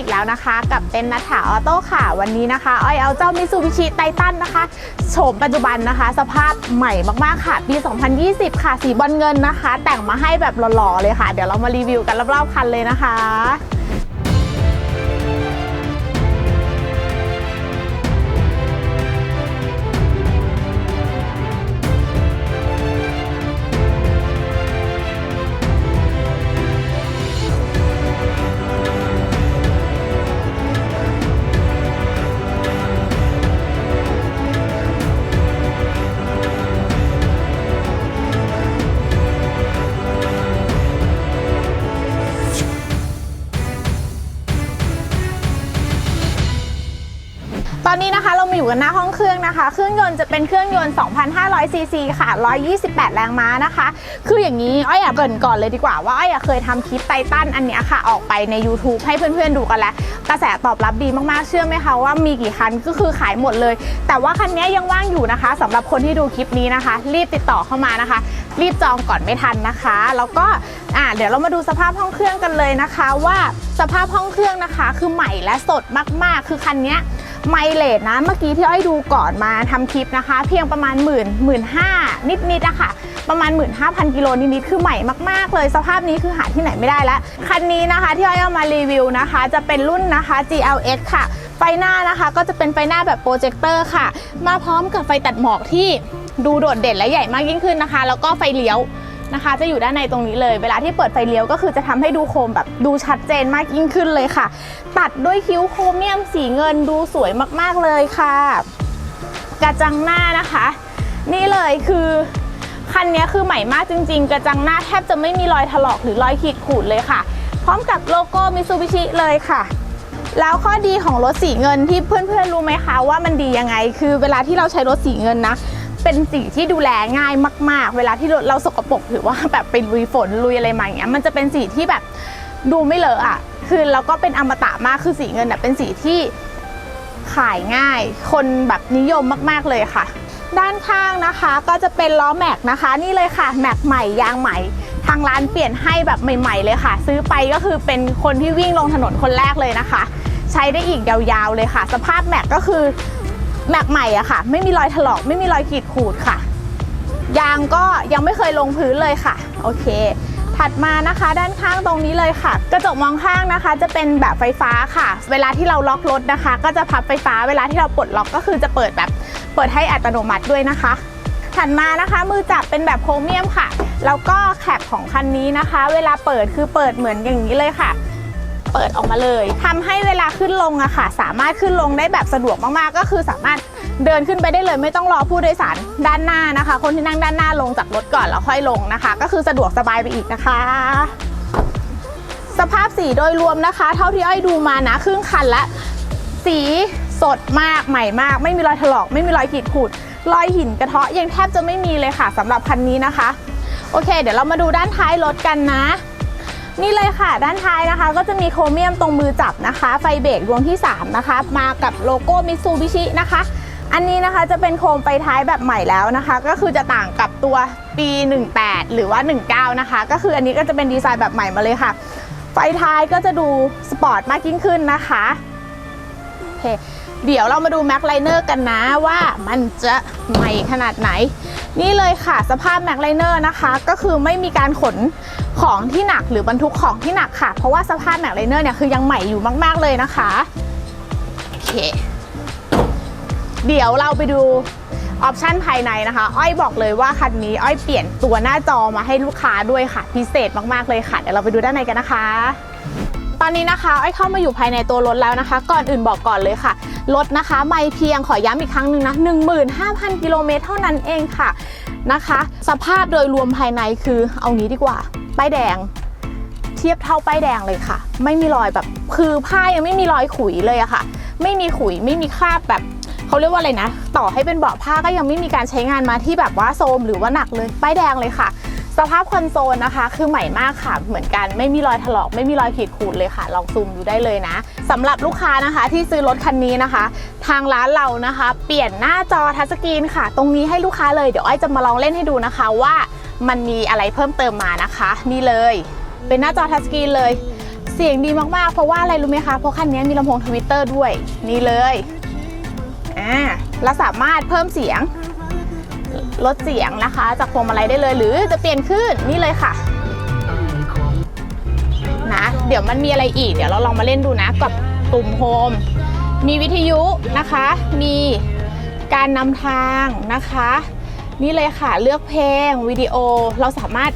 อีกแล้วนะคะ กับเต็นนัทถาออโต้ค่ะ วันนี้นะคะ อ้อยเอาเจ้ามิซูบิชิไททันนะคะโฉมปัจจุบันนะคะ สภาพใหม่มากๆค่ะ ปี 2020 ค่ะ สีบอลเงินนะคะ แต่งมาให้แบบหล่อๆเลยค่ะ เดี๋ยวเรามารีวิวกันรอบๆคันเลยนะคะ อยู่กันหน้าห้องเครื่องนะคะ เครื่องยนต์จะเป็นเครื่องยนต์ 2,500 ซีซีค่ะ 128 แรงม้านะคะ คืออย่างนี้อ้อยอยากเกรินก่อนเลยดีกว่าว่าอ้อยอะเคยทำคลิปไททันอันนี้ค่ะ ออกไปใน YouTube ให้เพื่อนๆดูกันแล้ว กระแสตอบรับดีมากๆ เชื่อไหมคะว่ามีกี่คันก็คือขายหมดเลย แต่ว่าคันนี้ยังว่างอยู่นะคะสำหรับคนที่ดูคลิปนี้นะคะ รีบติดต่อเข้ามานะคะ รีบจองก่อนไม่ทันนะคะ แล้วก็อ่าเดี๋ยวเรามาดูสภาพห้องเครื่องกันเลยนะคะ ว่าสภาพห้องเครื่องนะคะ คือใหม่และสดมากๆ คือคันนี้ ไมเลทนะ เมื่อกี้ที่อ้อยดูก่อนมาทำคลิปนะคะ เพียงประมาณหมื่นหมื่นห้านิดนิดๆอะค่ะประมาณ 1 5 0 0 0 กิโลนิดๆคือใหม่มาก ๆ เลย สภาพนี้คือหาที่ไหนไม่ได้แล้ว คันนี้นะคะที่อ้อยเอามารีวิวนะคะ จะเป็นรุ่นนะคะ GLX ค่ะ ไฟหน้านะคะก็จะเป็นไฟหน้าแบบโปรเจคเตอร์ค่ะ มาพร้อมกับไฟตัดหมอกที่ดูโดดเด่นและใหญ่มากยิ่งขึ้นนะคะ แล้วก็ไฟเลี้ยว นะคะ จะอยู่ด้านในตรงนี้เลย เวลาที่เปิดไฟเลี้ยวก็คือจะทำให้ดูโคมแบบดูชัดเจนมากยิ่งขึ้นเลยค่ะ ตัดด้วยคิ้วโครเมียมสีเงินดูสวยมากๆเลยค่ะ กระจังหน้านะคะ นี่เลยคือคันนี้คือใหม่มากจริง ๆ กระจังหน้าแทบจะไม่มีรอยถลอกหรือรอยขีดขูดเลยค่ะ พร้อมกับโลโก้มิซูบิชิเลยค่ะแล้วข้อดีของรถสีเงินที่เพื่อนๆรู้ไหมคะว่ามันดียังไง คือเวลาที่เราใช้รถสีเงินนะ เป็นสีที่ดูแลง่ายมาก ๆ เวลาที่เราสกปรกหรือว่าแบบไปลุยฝนลุยอะไรมาอย่างเงี้ยมันจะเป็นสีที่แบบดูไม่เลอะอะคือแล้วก็เป็นอมตะมากคือสีเงินน่ะเป็นสีที่ขายง่าย คนแบบนิยมมากๆเลยค่ะ ด้านข้างนะคะก็จะเป็นล้อแม็กนะคะ นี่เลยค่ะแม็กใหม่ยางใหม่ทางร้านเปลี่ยนให้แบบใหม่ ๆ เลยค่ะ ซื้อไปก็คือเป็นคนที่วิ่งลงถนนคนแรกเลยนะคะ ใช้ได้อีกยาวๆเลยค่ะ สภาพแม็กก็คือ แม็กใหม่อะค่ะ ไม่มีรอยถลอกไม่มีรอยขีดขูดค่ะ ยางก็ยังไม่เคยลงพื้นเลยค่ะ โอเค ถัดมานะคะ ด้านข้างตรงนี้เลยค่ะ กระจกมองข้างนะคะ จะเป็นแบบไฟฟ้าค่ะ เวลาที่เราล็อกรถนะคะ ก็จะพับไฟฟ้าเวลาที่เราปลดล็อกก็คือจะเปิดแบบเปิดให้อัตโนมัติด้วยนะคะ ถัดมานะคะ มือจับเป็นแบบโครเมียมค่ะ แล้วก็แคปของคันนี้นะคะ เวลาเปิดคือเปิดเหมือนอย่างนี้เลยค่ะ เปิดออกมาเลยทำให้เวลาขึ้นลงอะค่ะ สามารถขึ้นลงได้แบบสะดวกมากๆ ก็คือสามารถเดินขึ้นไปได้เลยไม่ต้องรอผู้โดยสารด้านหน้านะคะ คนที่นั่งด้านหน้าลงจากรถก่อนแล้วค่อยลงนะคะ ก็คือสะดวกสบายไปอีกนะคะ สภาพสีโดยรวมนะคะ เท่าที่อ้อยดูมานะครึ่งคันละสีสดมากใหม่มาก ไม่มีรอยถลอก ไม่มีรอยขีดขูดรอยหินกระเทาะยังแทบจะไม่มีเลยค่ะสำหรับคันนี้นะคะ โอเค เดี๋ยวเรามาดูด้านท้ายรถกันนะ นี่เลยค่ะ ด้านท้ายนะคะ ก็จะมีโครเมียมตรงมือจับนะคะ ไฟเบรกดวงที่ 3 นะคะ มากับโลโก้มิซูบิชินะคะ อันนี้นะคะจะเป็นโคมไฟท้ายแบบใหม่แล้วนะคะ ก็คือจะต่างกับตัวปี 18 หรือว่า 19 นะคะ ก็คืออันนี้ก็จะเป็นดีไซน์แบบใหม่มาเลยค่ะ ไฟท้ายก็จะดูสปอร์ตมากยิ่งขึ้นนะคะโอเคเดี๋ยวเรามาดูแม็กไลเนอร์กันนะว่ามันจะใหม่ขนาดไหน นี่เลยค่ะ สภาพแม็กไลเนอร์นะคะ ก็คือไม่มีการขนของที่หนักหรือบรรทุกของที่หนักค่ะ เพราะว่าสภาพแม็กไลเนอร์เนี่ยคือยังใหม่อยู่มาก ๆเลยนะคะโอเคเดี๋ยวเราไปดูออปชันภายในนะคะ อ้อยบอกเลยว่าคันนี้ อ้อยเปลี่ยนตัวหน้าจอมาให้ลูกค้าด้วยค่ะ พิเศษมาก ๆ เลยค่ะ เดี๋ยวเราไปดูด้านในกันนะคะ ตอนนี้นะคะอ้อยเข้ามาอยู่ภายในตัวรถแล้วนะคะ ก่อนอื่นบอกก่อนเลยค่ะ รถนะคะ ไม่เพียงขอย้ำอีกครั้งหนึ่งนะ 15,000 กิโลเมตรเท่านั้นเองค่ะนะคะ สภาพโดยรวมภายในคือเอางี้ดีกว่า ป้ายแดง เทียบเท่าป้ายแดงเลยค่ะ ไม่มีรอยแบบคือผ้ายังไม่มีรอยขุยเลยอะค่ะ ไม่มีขุยไม่มีคราบแบบเขาเรียกว่าอะไรนะ ต่อให้เป็นเบาะผ้าก็ยังไม่มีการใช้งานมาที่แบบว่าโซมหรือว่าหนักเลยป้ายแดงเลยค่ะ สภาพคอนโซลนะคะ คือใหม่มากค่ะ เหมือนกันไม่มีรอยถลอก ไม่มีรอยขีดขูดเลยค่ะ ลองซูมดูได้เลยนะสำหรับลูกค้านะคะที่ซื้อรถคันนี้นะคะ ทางร้านเรานะคะ เปลี่ยนหน้าจอทัชสกรีนค่ะ ตรงนี้ให้ลูกค้าเลยเดี๋ยวอ้อยจะมาลองเล่นให้ดูนะคะว่า มันมีอะไรเพิ่มเติมมานะคะ นี่เลย เป็นหน้าจอทัชสกรีนเลย เสียงดีมากๆ เพราะว่าอะไรรู้ไหมคะ เพราะคันนี้มีลำโพงทวิตเตอร์ด้วย นี่เลยอ่าเราสามารถเพิ่มเสียง ลดเสียงนะคะ จากพวงมาลัยได้เลย หรือจะเปลี่ยนขึ้นนี่เลยค่ะนะเดี๋ยวมันมีอะไรอีก เดี๋ยวเราลองมาเล่นดูนะกับตุ่มโฮม มีวิทยุนะคะ มีการนำทางนะคะ นี่เลยค่ะเลือกเพลงวิดีโอเราสามารถ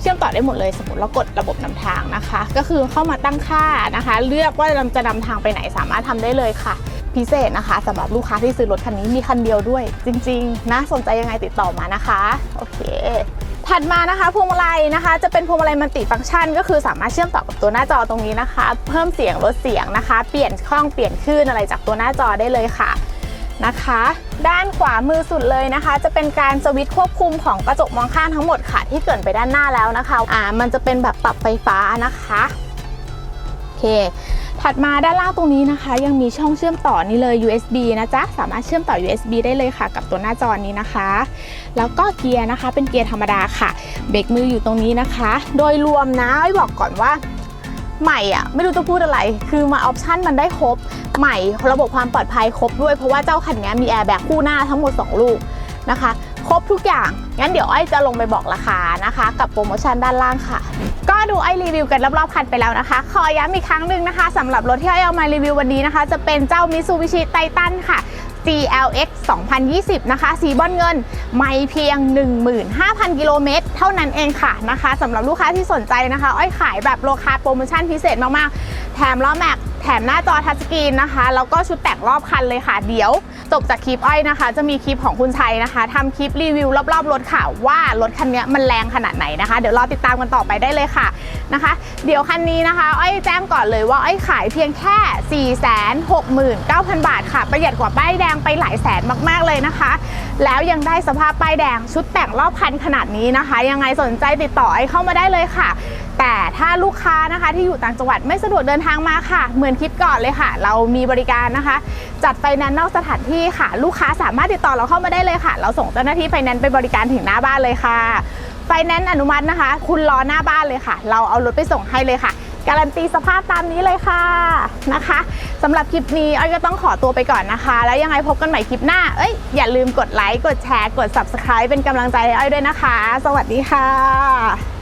เชื่อมต่อได้หมดเลยสมมติเรากดระบบนำทางนะคะ ก็คือเข้ามาตั้งค่านะคะ เลือกว่าเราจะนำทางไปไหนสามารถทำได้เลยค่ะ พิเศษนะคะสำหรับลูกค้าที่ซื้อรถคันนี้มีคันเดียวด้วย จริง ๆ นะสนใจยังไงติดต่อมานะคะโอเค ถัดมานะคะพวงมาลัยนะคะ จะเป็นพวงมาลัยมัลติฟังก์ชัน ก็คือสามารถเชื่อมต่อกับตัวหน้าจอตรงนี้นะคะ เพิ่มเสียงลดเสียงนะคะ เปลี่ยนช่องเปลี่ยนคลื่นอะไรจากตัวหน้าจอได้เลยค่ะ นะคะ ด้านขวามือสุดเลยนะคะ จะเป็นการสวิตช์ควบคุมของกระจกมองข้างทั้งหมดค่ะ ที่เกิดไปด้านหน้าแล้วนะคะ อ่า มันจะเป็นแบบปรับไฟฟ้านะคะโอเค ถัดมาด้านล่างตรงนี้นะคะ ยังมีช่องเชื่อมต่อนี่เลย USB นะจ๊ะ สามารถเชื่อมต่อ USB ได้เลยค่ะ กับตัวหน้าจอนี้นะคะ แล้วก็เกียร์นะคะ เป็นเกียร์ธรรมดาค่ะ เบรกมืออยู่ตรงนี้นะคะ โดยรวมนะไอ้บอกก่อนว่า ใหม่อะไม่รู้จะพูดอะไร คือมาออปชั่นมันได้ครบ ใหม่ระบบความปลอดภัยครบด้วยเพราะว่าเจ้าคันนี้มีแอร์แบ็กคู่หน้าทั้งหมด 2 ลูกนะคะ ครบทุกอย่าง งั้นเดี๋ยวอ้อยจะลงไปบอกราคานะคะ กับโปรโมชั่นด้านล่างค่ะ ก็ดูไอรีวิวกันรอบๆคันไปแล้วนะคะ ขอย้ำอีกครั้งหนึ่งนะคะสำหรับรถที่ไอ้เอามารีวิววันนี้นะคะ จะเป็นเจ้า Mitsubishi Titan ค่ะ GLX 2020 นะคะ สีบอลเงิน ไม่เพียง 15,000 กิโลเมตร เท่านั้นเองค่ะนะคะสำหรับลูกค้าที่สนใจนะคะ อ้อยขายแบบโลคาโปรโมชั่นพิเศษมาก ๆ แถมล้อแม็ก ถมหน้าจอทัชสกรีนนะคะ แล้วก็ชุดแต่งรอบคันเลยค่ะ เดี๋ยวจบจากคลิปอ้อยนะคะ จะมีคลิปของคุณชัยนะคะทำคลิปรีวิวรอบๆรถค่ะ ว่ารถคันนี้มันแรงขนาดไหนนะคะ เดี๋ยวรอติดตามกันต่อไปได้เลยค่ะนะคะ เดี๋ยวคันนี้นะคะ อ้อยแจ้งก่อนเลยว่าอ้อยขายเพียงแค่ 469,000 บาทค่ะ ประหยัดกว่าป้ายแดงไปหลายแสนมากๆเลยนะคะ แล้วยังได้สภาพป้ายแดงชุดแต่งรอบคันขนาดนี้นะคะ ยังไงสนใจติดต่อไอ้เข้ามาได้เลยค่ะ แต่ถ้าลูกค้านะคะที่อยู่ต่างจังหวัดไม่สะดวกเดินทางมาค่ะ เหมือนคลิปก่อนเลยค่ะ เรามีบริการนะคะ จัดไฟแนนซ์นอกสถานที่ค่ะ ลูกค้าสามารถติดต่อเราเข้ามาได้เลยค่ะ เราส่งเจ้าหน้าที่ไฟแนนซ์ไปบริการถึงหน้าบ้านเลยค่ะไฟแนนซ์อนุมัตินะคะ คุณรอหน้าบ้านเลยค่ะ เราเอารถไปส่งให้เลยค่ะ การันตีสภาพตามนี้เลยค่ะนะคะสำหรับคลิปนี้อ้อยก็ต้องขอตัวไปก่อนนะคะ แล้วยังไงพบกันใหม่คลิปหน้า เอ้ยอย่าลืมกดไลค์กดแชร์กด subscribe เป็นกำลังใจให้อ้อยด้วยนะคะ สวัสดีค่ะ